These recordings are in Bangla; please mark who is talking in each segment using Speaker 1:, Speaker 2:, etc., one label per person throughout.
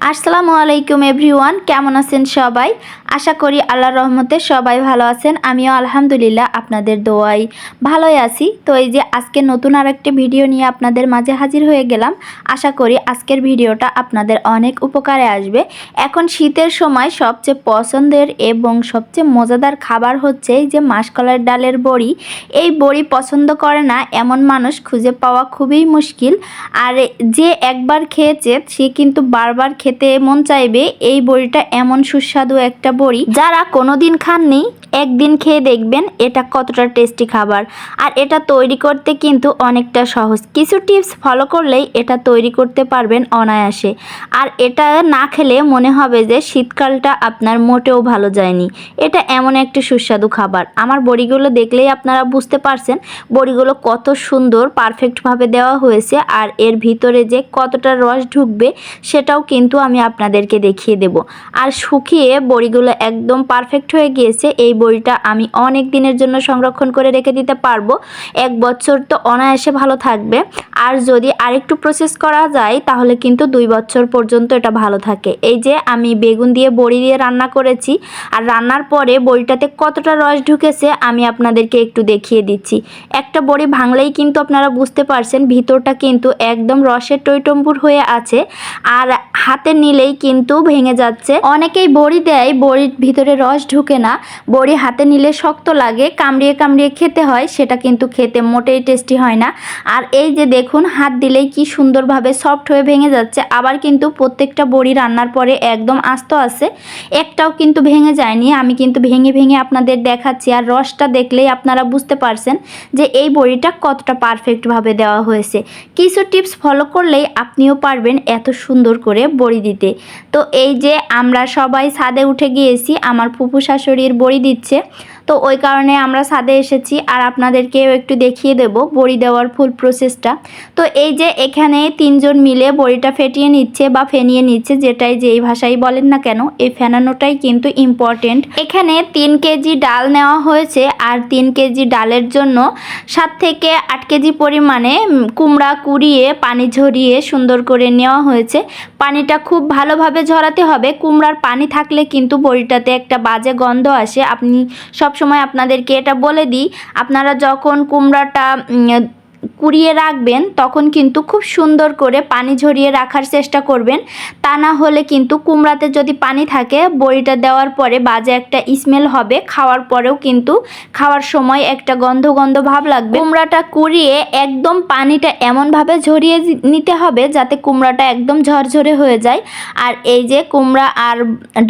Speaker 1: আসসালামু আলাইকুম এভরিওয়ান, কেমন আছেন সবাই? আশা করি আল্লাহর রহমতে সবাই ভালো আছেন, আমিও আলহামদুলিল্লাহ আপনাদের দোয়াই ভালোই আছি। তো এই যে আজকে নতুন আর একটি ভিডিও নিয়ে আপনাদের মাঝে হাজির হয়ে গেলাম। আশা করি আজকের ভিডিওটা আপনাদের অনেক উপকারে আসবে। এখন শীতের সময় সবচেয়ে পছন্দের এবং সবচেয়ে মজাদার খাবার হচ্ছে যে মাসকলার ডালের বড়ি। এই বড়ি পছন্দ করে না, এমন মানুষ খুঁজে পাওয়া খুবই মুশকিল। আর যে একবার খেয়েছে, সে কিন্তু বারবার খেতে মন চাইবে, এই বড়িটা এমন সুস্বাদু একটা বড়ি। যারা কোনোদিন খাননি, একদিন খেয়ে দেখবেন এটা কতটা টেস্টি খাবার। আর এটা তৈরি করতে কিন্তু অনেকটা সহজ। কিছু টিপস ফলো করলেই এটা তৈরি করতে পারবেন অনায়াসে। আর এটা না খেলে মনে হবে যে শীতকালটা আপনার মোটেও ভালো যায়নি। এটা এমন একটি সুস্বাদু খাবার। আমার বড়িগুলো দেখলেই আপনারা বুঝতে পারছেন বড়িগুলো কত সুন্দর, পারফেক্টভাবে দেওয়া হয়েছে। আর এর ভিতরে যে কতটা রস ঢুকবে, সেটাও কিন্তু আমি আপনাদেরকে দেখিয়ে দেব। আর শুকিয়ে বড়িগুলো একদম পারফেক্ট হয়ে গিয়েছে, এই বড়িটা আমি অনেক দিনের জন্য সংরক্ষণ করে রেখে দিতে পারব। এক বছর তো অনায়াসে ভালো থাকবে। আর যদি আরেকটু প্রসেস করা যায়, তাহলে কিন্তু দুই বছর পর্যন্ত এটা ভালো থাকে। এই যে আমি বেগুন দিয়ে বড়ি দিয়ে রান্না করেছি, আর রান্নার পরে বড়িটাতে কতটা রস ঢুকেছে, আমি আপনাদেরকে একটু দেখিয়ে দিচ্ছি। একটা বড়ি ভাঙলেই কিন্তু আপনারা বুঝতে পারছেন, ভিতরটা কিন্তু একদম রসের টইটম্বুর হয়ে আছে। আর হাতে নিলেই কিন্তু ভেঙে যাচ্ছে। অনেকেই বড়ি দেয়, বড়ির ভিতরে রস ঢুকে না। বড়ি হাতে নিলে শক্ত লাগে, কামড়িয়ে কামড়িয়ে খেতে হয়, সেটা কিন্তু খেতে মোটেই টেস্টি হয় না। আর এই যে দেখুন, হাত দিলেই কি সুন্দরভাবে সফট হয়ে ভেঙে যাচ্ছে। আবার কিন্তু প্রত্যেকটা বড়ি রান্নার পরে একদম আস্ত আছে। একটাও কিন্তু ভেঙে যায়নি। আমি কিন্তু ভেঙে ভেঙে আপনাদের দেখাচ্ছি। আর রসটা দেখলেই আপনারা বুঝতে পারছেন যে এই বড়িটা কতটা পারফেক্টভাবে দেওয়া হয়েছে। কিছু টিপস ফলো করলেই আপনিও পারবেন এত সুন্দর করে বড়ি দিতে। তো এই যে আমরা সবাই ছাদে উঠে গিয়েছি, আমার ফুপু শাশুড়ির বড়ি দিচ্ছে। তো ওই কারণে আমরা ছাদে এসেছি আর আপনাদেরকেও একটু দেখিয়ে দেব বড়ি দেওয়ার ফুল প্রসেসটা তো এই যে এখানে তিনজন মিলে বড়িটা ফেটিয়ে নিচ্ছে বা ফেনিয়ে নিচ্ছে, যেটাই যেই ভাষাই বলেন না কেন, এই ফেনানোটাই কিন্তু ইম্পর্টেন্ট এখানে তিন কেজি ডাল নেওয়া হয়েছে আর তিন কেজি ডালের জন্য সাত থেকে আট কেজি পরিমাণে কুমড়া কুড়িয়ে, পানি ঝরিয়ে সুন্দর করে নেওয়া হয়েছে। পানিটা খুব ভালোভাবে ঝরাতে হবে। কুমড়ার পানি থাকলে কিন্তু বড়িটাতে একটা বাজে গন্ধ আসে। আপনি সব সময় আপনাদেরকে এটা বলে দিই আপনারা যখন কুমড়াটা কুড়িয়ে রাখবেন, তখন কিন্তু খুব সুন্দর করে পানি ঝরিয়ে রাখার চেষ্টা করবেন। তা না হলে কিন্তু কুমড়াতে যদি পানি থাকে, বড়িটা দেওয়ার পরে বাজে একটা স্মেল হবে, খাওয়ার পরেও কিন্তু খাওয়ার সময় একটা গন্ধ গন্ধ ভাব লাগবে। কুমড়াটা কুড়িয়ে একদম পানিটা এমনভাবে ঝরিয়ে নিতে হবে যাতে কুমড়াটা একদম ঝরঝরে হয়ে যায়। আর এই যে কুমড়া আর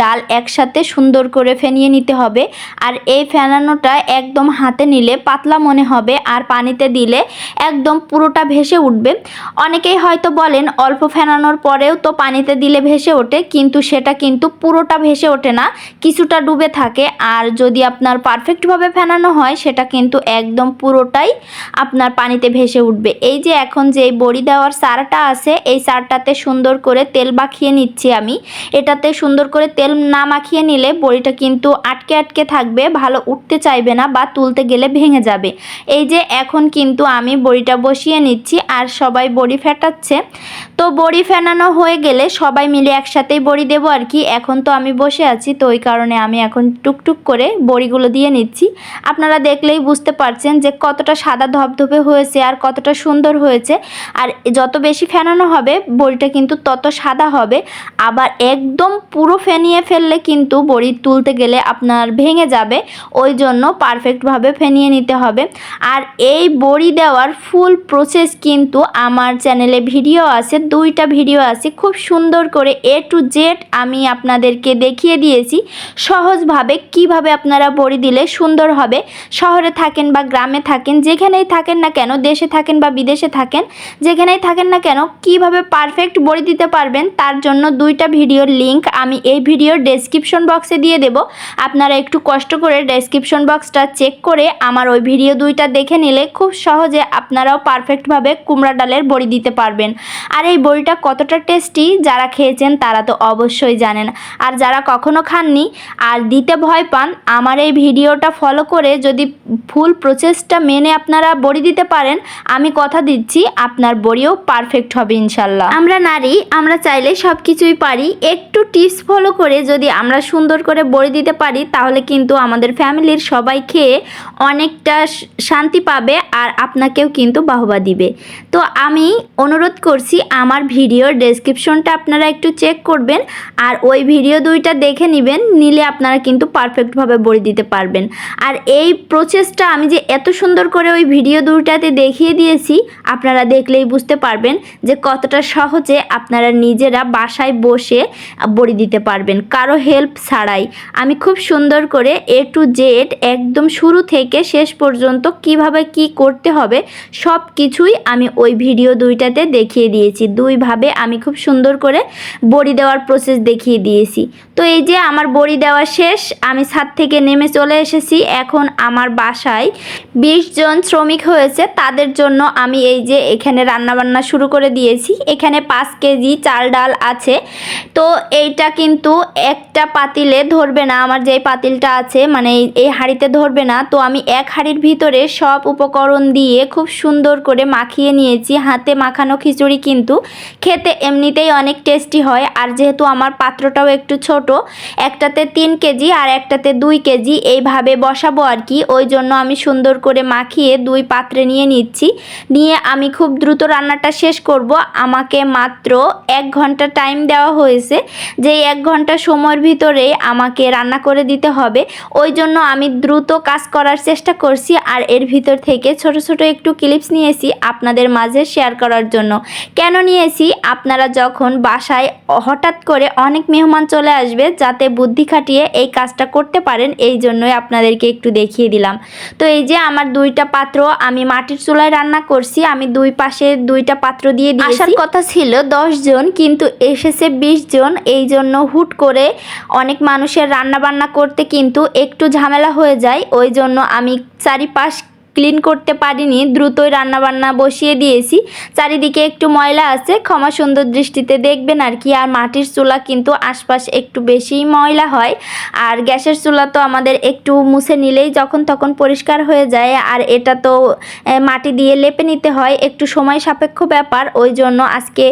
Speaker 1: ডাল একসাথে সুন্দর করে ফেনিয়ে নিতে হবে। আর এই ফেনানোটা একদম হাতে নিলে পাতলা মনে হবে, আর পানিতে দিলে একদম পুরোটা ভেসে উঠবে। অনেকেই হয়তো বলেন, অল্প ফেনানোর পরেও তো পানিতে দিলে ভেসে ওঠে, কিন্তু সেটা কিন্তু পুরোটা ভেসে ওঠে না, কিছুটা ডুবে থাকে। আর যদি আপনার পারফেক্টভাবে ফেনানো হয়, সেটা কিন্তু একদম পুরোটাই আপনার পানিতে ভেসে উঠবে। এই যে এখন যে বড়ি দেওয়ার সারটা আছে, এই সারটাতে সুন্দর করে তেল মাখিয়ে নিচ্ছি আমি। এটাতে সুন্দর করে তেল না মাখিয়ে নিলে বড়িটা কিন্তু আটকে আটকে থাকবে, ভালো উঠতে চাইবে না বা তুলতে গেলে ভেঙে যাবে। এই যে এখন কিন্তু আমি বড়িটা বসিয়ে নিচ্ছি আর সবাই বড়ি ফেটাচ্ছে। তো বড়ি ফেনানো হয়ে গেলে সবাই মিলে একসাথেই বড়ি দেবো আর কি। এখন তো আমি বসে আছি, তো ওই কারণে আমি এখন টুকটুক করে বড়িগুলো দিয়ে নিচ্ছি। আপনারা দেখলেই বুঝতে পারছেন যে কতটা সাদা ধবধবে হয়েছে আর কতটা সুন্দর হয়েছে। আর যত বেশি ফেনানো হবে, বড়িটা কিন্তু তত সাদা হবে। আবার একদম পুরো ফেনিয়ে ফেললে কিন্তু বড়ি তুলতে গেলে আপনার ভেঙে যাবে। ওই জন্য পারফেক্টভাবে ফেনিয়ে নিতে হবে। আর এই বড়ি দেওয়ার ফুল প্রসেস কিন্তু আমার চ্যানেলে ভিডিও আছে, দুইটা ভিডিও আছে, খুব সুন্দর করে এ টু জেড আমি আপনাদেরকে দেখিয়ে দিয়েছি। সহজভাবে কীভাবে আপনারা বড়ি দিলে সুন্দর হবে, শহরে থাকেন বা গ্রামে থাকেন, যেখানেই থাকেন না কেন, দেশে থাকেন বা বিদেশে থাকেন, যেখানেই থাকেন না কেন, কীভাবে পারফেক্ট বড়ি দিতে পারবেন, তার জন্য দুইটা ভিডিওর লিংক আমি এই ভিডিওর ডেসক্রিপশন বক্সে দিয়ে দেব। আপনারা একটু কষ্ট করে ডেসক্রিপশন বক্সটা চেক করে আমার ওই ভিডিও দুইটা দেখে নিলে খুব সহজে আপনার আপনারাও পারফেক্টভাবে কুমড়া ডালের বড়ি দিতে পারবেন। আর এই বড়িটা কতটা টেস্টি যারা খেয়েছেন তারা তো অবশ্যই জানেন। আর যারা কখনো খাননি আর দিতে ভয় পান, আমার এই ভিডিওটা ফলো করে যদি ফুল প্রসেসটা মেনে আপনারা বড়ি দিতে পারেন, আমি কথা দিচ্ছি, আপনার বড়িও পারফেক্ট হবে ইনশাল্লাহ। আমরা নারী, আমরা চাইলে সব কিছুই পারি। একটু টিপস ফলো করে যদি আমরা সুন্দর করে বড়ি দিতে পারি, তাহলে কিন্তু আমাদের ফ্যামিলির সবাই খেয়ে অনেকটা শান্তি পাবে আর আপনাকেও কিন্তু বাহবা দিবে। তো আমি অনুরোধ করছি আমার ভিডিওর ডেসক্রিপশনটা আপনারা একটু চেক করবেন আর ওই ভিডিও দুইটা দেখে নেবেন, নিলে আপনারা কিন্তু পারফেক্টভাবে বড়ি দিতে পারবেন। আর এই প্রসেসটা আমি যে এত সুন্দর করে ওই ভিডিও দুইটাতে দেখিয়ে দিয়েছি, আপনারা দেখলেই বুঝতে পারবেন যে কতটা সহজে আপনারা নিজেরা বাসায় বসে বড়ি দিতে পারবেন, কারও হেল্প ছাড়াই। আমি খুব সুন্দর করে এ টু জেড একদম শুরু থেকে শেষ পর্যন্ত কীভাবে কি করতে হবে সব কিছুই আমি ওই ভিডিও দুইটাতে দেখিয়ে দিয়েছি। দুইভাবে আমি খুব সুন্দর করে বড়ি দেওয়ার প্রসেস দেখিয়ে দিয়েছি। তো এই যে আমার বড়ি দেওয়া শেষ, আমি ছাদ থেকে নেমে চলে এসেছি। এখন আমার বাসায় বিশ জন শ্রমিক হয়েছে। তাদের জন্য আমি এই যে এখানে রান্নাবান্না শুরু করে দিয়েছি। এখানে পাঁচ কেজি চাল ডাল আছে। তো এইটা কিন্তু একটা পাতিলে ধরবে না, আমার যেই পাতিলটা আছে মানে এই হাঁড়িতে ধরবে না, তো আমি এক হাঁড়ির ভিতরে সব উপকরণ দিয়ে খুব সুন্দর করে মাখিয়ে নিয়েছি। হাতে মাখানো খিচুড়ি কিন্তু খেতে এমনিতেই অনেক টেস্টি হয়, আর যেহেতু আমার পাত্রটাও একটু ছোট, একটাতে তিন কেজি আর একটাতে দুই কেজি এইভাবে বসাবো আর কি। ওই জন্য আমি সুন্দর করে মাখিয়ে দুই পাত্রে নিয়ে নিচ্ছি। নিয়ে আমি খুব দ্রুত রান্নাটা শেষ করব। আমাকে মাত্র এক ঘণ্টা টাইম দেওয়া হয়েছে। যে এক ঘণ্টা সময়ের ভিতরে আমাকে রান্না করে দিতে হবে। ওই জন্য আমি দ্রুত কাজ করার চেষ্টা করছি আর এর ভিতর থেকে ছোট ছোট একটু ক্লিপস নিয়েছি আপনাদের মাঝে শেয়ার করার জন্য। কেন নিয়েছি? আপনারা যখন বাসায় হঠাৎ করে অনেক মেহমান চলে আসবে যাতে বুদ্ধি খাটিয়ে এই কাজটা করতে পারেন, এই জন্যই আপনাদেরকে একটু দেখিয়ে দিলাম। তো এই যে আমার দুইটা পাত্র আমি মাটির চুলায় রান্না করছি, আমি দুই পাশে দুইটা পাত্র দিয়ে আসার কথা ছিল দশ জন, কিন্তু এসেছে বিশ জন, এই জন্য হুট করে অনেক মানুষের রান্না বান্না করতে কিন্তু একটু ঝামেলা হয়ে যায়। ওই জন্য আমি চারিপাশ ক্লিন করতে পারিনি, দ্রুতই রান্নাবান্না বসিয়ে দিয়েছি। চারিদিকে একটু ময়লা আছে, ক্ষমা সুন্দর দৃষ্টিতে দেখবেন আর কি। আর মাটির চুলা কিন্তু আশপাশ একটু বেশিই ময়লা হয়। আর গ্যাসের চুলা তো আমাদের একটু মুছে নিলেই যখন তখন পরিষ্কার হয়ে যায়। আর এটা তো মাটি দিয়ে লেপে নিতে হয়, একটু সময় সাপেক্ষ ব্যাপার। ওই জন্য আজকে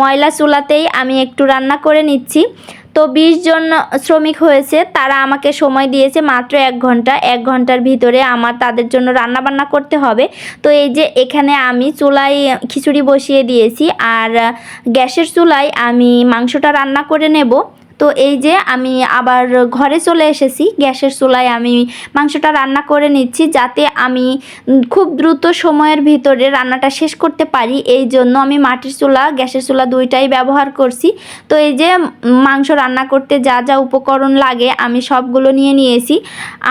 Speaker 1: ময়লা চুলাতেই আমি একটু রান্না করে নিচ্ছি। তো বিশ জন শ্রমিক হয়েছে, তারা আমাকে সময় দিয়েছে মাত্র এক ঘণ্টা। এক ঘণ্টার ভিতরে আমার তাদের জন্য রান্না বান্না করতে হবে। তো এই যে এখানে আমি চুলায় খিচুড়ি বসিয়ে দিয়েছি, আর গ্যাসের চুলায় আমি মাংসটা রান্না করে নেব। তো এই যে আমি আবার ঘরে চলে এসেছি। গ্যাসের চুলায় আমি মাংসটা রান্না করে নিচ্ছি যাতে আমি খুব দ্রুত সময়ের ভিতরে রান্নাটা শেষ করতে পারি। এই জন্য আমি মাটির চুলা, গ্যাসের চুলা দুইটাই ব্যবহার করছি। তো এই যে মাংস রান্না করতে যা যা উপকরণ লাগে আমি সবগুলো নিয়ে নিয়েছি।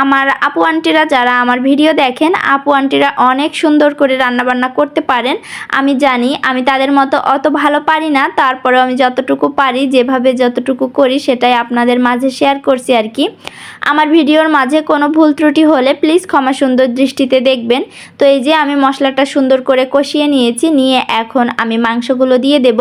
Speaker 1: আমার আপু আন্টিরা যারা আমার ভিডিও দেখেন, আপু আন্টিরা অনেক সুন্দর করে রান্নাবান্না করতে পারেন। আমি জানি আমি তাদের মতো অত ভালো পারি না, তারপরেও আমি যতটুকু পারি, যেভাবে যতটুকু করি সেটাই আপনাদের মাঝে শেয়ার করছি আর কি। আমার ভিডিওর মাঝে কোনো ভুল ত্রুটি হলে প্লিজ ক্ষমা সুন্দর দৃষ্টিতে দেখবেন। তো এই যে আমি মশলাটা সুন্দর করে কষিয়ে নিয়েছি, নিয়ে এখন আমি মাংসগুলো দিয়ে দেব।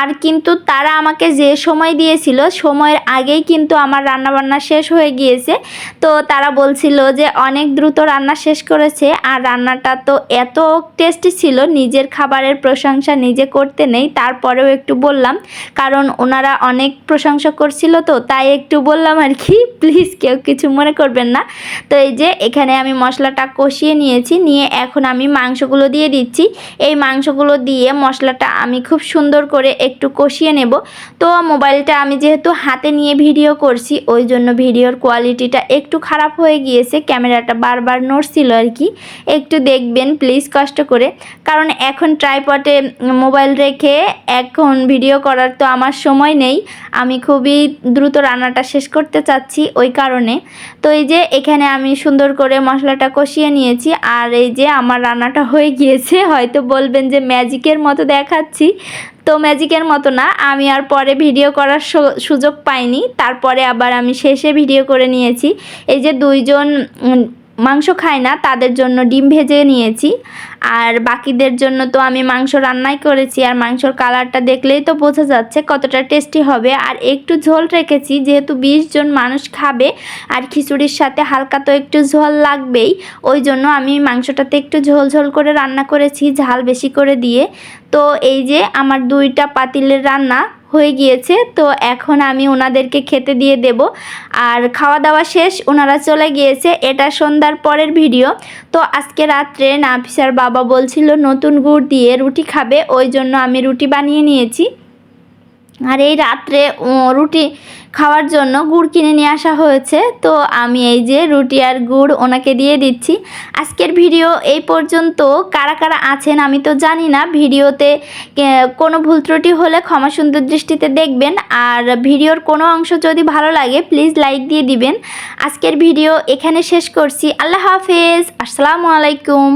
Speaker 1: আর কিন্তু তারা আমাকে যে সময় দিয়েছিল, সময়ের আগেই কিন্তু আমার রান্নাবান্না শেষ হয়ে গিয়েছে। তো তারা বলছিল যে অনেক দ্রুত রান্না শেষ করেছে, আর রান্নাটা তো এত টেস্টি ছিল, নিজের খাবারের প্রশংসা নিজে করতে নেই, তারপরেও একটু বললাম। কারণ ওনারা অনেক প্রশংসা করছিল তো, তাই একটু বললাম আর কি প্লিজ কেউ কিছু মনে করবেন না। তো এই যে, এখানে আমি মশলাটা কষিয়ে নিয়েছি, নিয়ে এখন আমি মাংসগুলো দিয়ে দিচ্ছি। এই মাংসগুলো দিয়ে মশলাটা আমি খুব সুন্দর করে একটু কষিয়ে নেব। তো মোবাইলটা আমি যেহেতু হাতে নিয়ে ভিডিও করছি, ওই জন্য ভিডিওর কোয়ালিটিটা একটু খারাপ হয়ে গিয়েছে, ক্যামেরাটা বারবার নড়ছিল আর কি। একটু দেখবেন প্লিজ কষ্ট করে। কারণ এখন ট্রাইপটে মোবাইল রেখে এখন ভিডিও করার তো আমার সময় নেই। আমি খুবই দ্রুত রান্নাটা শেষ করতে চাচ্ছি ওই কারণে। তো এই যে এখানে আমি সুন্দর করে মশলাটা কষিয়ে নিয়েছি, আর এই যে আমার রান্নাটা হয়ে গিয়েছে, হয়তো বলবেন যে ম্যাজিকের মতো দেখাচ্ছি। তো ম্যাজিকের মতো না, আমি আর পরে ভিডিও করার সুযোগ পাইনি, তারপরে আবার আমি শেষে ভিডিও করে নিয়েছি। এই যে দুইজন মাংস খায় না, তাদের জন্য ডিম ভেজে নিয়েছি। আর বাকিদের জন্য তো আমি মাংস রান্নাই করেছি, আর মাংসর কালারটা দেখলেই তো বোঝা যাচ্ছে কতটা টেস্টি হবে। আর একটু ঝোল রেখেছি, যেহেতু বিশ জন মানুষ খাবে, আর খিচুড়ির সাথে হালকা তো একটু ঝোল লাগবেই, ওই জন্য আমি মাংসটাতে একটু ঝোল ঝোল করে রান্না করেছি, ঝাল বেশি করে দিয়ে। তো এই যে আমার দুইটা পাতিলের রান্না হয়ে গিয়েছে, তো এখন আমি ওনাদেরকে খেতে দিয়ে দেব। আর খাওয়া দাওয়া শেষ, ওনারা চলে গিয়েছে। এটা সন্ধ্যার পরের ভিডিও। তো আজকে রাত্রে নাফিসার বাবা বলছিল, নতুন গুড় দিয়ে রুটি খাবে। ওই জন্য আমি রুটি বানিয়ে নিয়েছি। আর এই রাত্রে রুটি খাওয়ার জন্য গুড় কিনে নিয়ে আসা হয়েছে। তো আমি এই যে রুটি আর গুড় ওনাকে দিয়ে দিচ্ছি। আজকের ভিডিও এই পর্যন্ত। কারা কারা আছেন আমি তো জানি না। ভিডিওতে কোনো ভুল ত্রুটি হলে ক্ষমা সুন্দর দৃষ্টিতে দেখবেন। আর ভিডিওর কোনো অংশ যদি ভালো লাগে, প্লিজ লাইক দিয়ে দিবেন। আজকের ভিডিও এখানে শেষ করছি। আল্লাহ হাফেজ। আসসালামু আলাইকুম।